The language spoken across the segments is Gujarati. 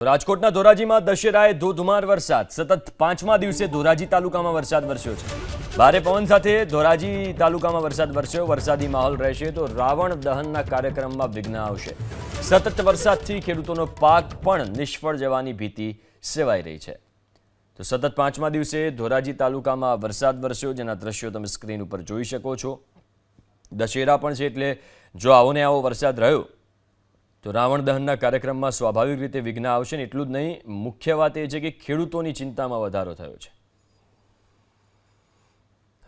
રાજકોટના ધોરાજીમાં દશેરાએ ધોધમાર વરસાદ. સતત પાંચમા દિવસે ધોરાજી તાલુકામાં વરસાદ વરસ્યો છે. ભારે પવન સાથે ધોરાજી તાલુકામાં વરસાદ વરસ્યો. વરસાદી માહોલ રહેશે તો રાવણ દહનના કાર્યક્રમમાં વિઘ્ન આવશે. સતત વરસાદથી ખેડૂતોનો પાક પણ નિષ્ફળ જવાની ભીતિ સેવાઈ રહી છે. તો સતત પાંચમા દિવસે ધોરાજી તાલુકામાં વરસાદ વરસ્યો. જેના દ્રશ્યો તમે સ્ક્રીન ઉપર જોઈ શકો છો. દશેરા પણ છે એટલે જો આવો ને આવો વરસાદ રહ્યો તો રાવણ દહનના કાર્યક્રમમાં સ્વાભાવિક રીતે વિઘ્ન આવશે ને એટલું જ નહીં, મુખ્ય વાત એ છે કે ખેડૂતોની ચિંતામાં વધારો થયો છે.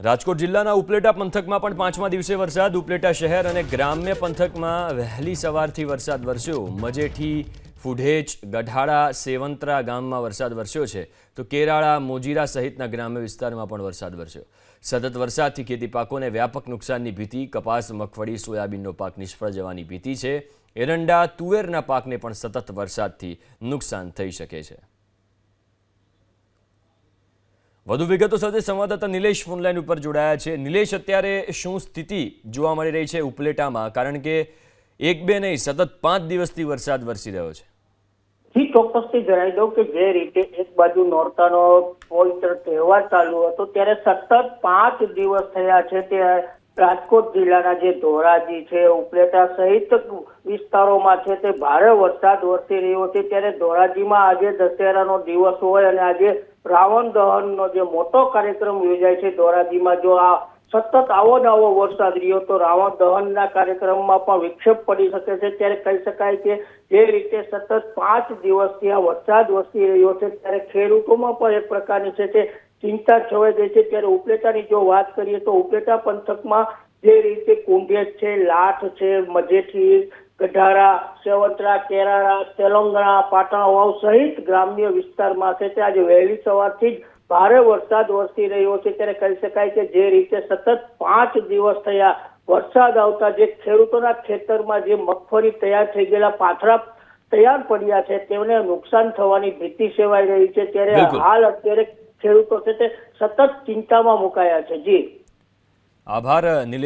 રાજકોટ જિલ્લાના ઉપલેટા પંથકમાં પણ પાંચમા દિવસે વરસાદ, ઉપલેટા શહેર અને ગ્રામ્ય પંથકમાં વહેલી સવારથી વરસાદ વરસ્યો. મજેઠી ફુઢેચ ગઢાળા સેવંતરા ગામમાં વરસાદ વરસ્યો છે. તો કેરાળા, મોજીરા સહિતના ગ્રામ્ય વિસ્તારમાં પણ વરસાદ વરસ્યો. સતત વરસાદથી ખેતી પાકોને વ્યાપક નુકસાનની ભીતિ, કપાસ, મગફળી, સોયાબીનનો પાક નિષ્ફળ જવાની ભીતિ છે. એરંડા, તુવેરના પાકને પણ સતત વરસાદથી નુકસાન થઈ શકે છે. વધુ વિગતો સાથે સંવાદદાતા નિલેશ ફોનલાઈન ઉપર જોડાયા છે. નિલેશ, અત્યારે શું સ્થિતિ જોવા મળી રહી છે ઉપલેટામાં? કારણ કે એક બે નહીં, સતત પાંચ દિવસથી વરસાદ વરસી રહ્યો છે. જી, ચોક્કસથી જણાવી દઉં કે જે રીતે એક બાજુ નોરતાનો પવિત્ર તહેવાર ચાલુ હતો, ત્યારે સતત પાંચ દિવસ થયા છે તે રાજકોટ જિલ્લાના જે ધોરાજી છે, ઉપલેટા સહિત વિસ્તારોમાં છે તે ભારે વરસાદ વરસી રહ્યો છે. ત્યારે ધોરાજીમાં આજે દશેરાનો દિવસ હોય અને આજે રાવણ દહનનો જે મોટો કાર્યક્રમ યોજાય છે, ધોરાજીમાં જો આ સતત આવો ને આવો વરસાદ રહ્યો તો રાવણ દહનના કાર્યક્રમમાં પણ વિક્ષેપ પડી શકે છે. ત્યારે કહી શકાય કે જે રીતે સતત પાંચ દિવસથી આ વરસાદ વસી રહ્યો છે, ત્યારે ખેડૂતોમાં પણ એક પ્રકારની છે તે ચિંતા છવાઈ ગઈ છે. ત્યારે ઉપલેટાની જો વાત કરીએ તો ઉપલેટા પંથકમાં જે રીતે કુંભેજ છે, લાઠ છે, મજેઠી, ગઢારા, સેવત્રા કેરાળા તેલંગણા પાટણ વાવ સહિત ગ્રામ્ય વિસ્તારમાં છે તે આજે વહેલી સવારથી જ ભારે વરસાદ વરસી રહ્યો છે ત્યારે કહી શકાય કે જે રીતે સતત પાંચ દિવસ થયા વરસાદ આવતા જે ખેડૂતોના ખેતરમાં જે મગફળી તૈયાર થઈ ગયેલા પાથરા તૈયાર પડ્યા છે તેમને નુકસાન થવાની ભીતિ સેવાઈ રહી છે ત્યારે હાલ અત્યારે ખેડૂતો છે તે સતત ચિંતામાં મુકાયા છે. જી. આભાર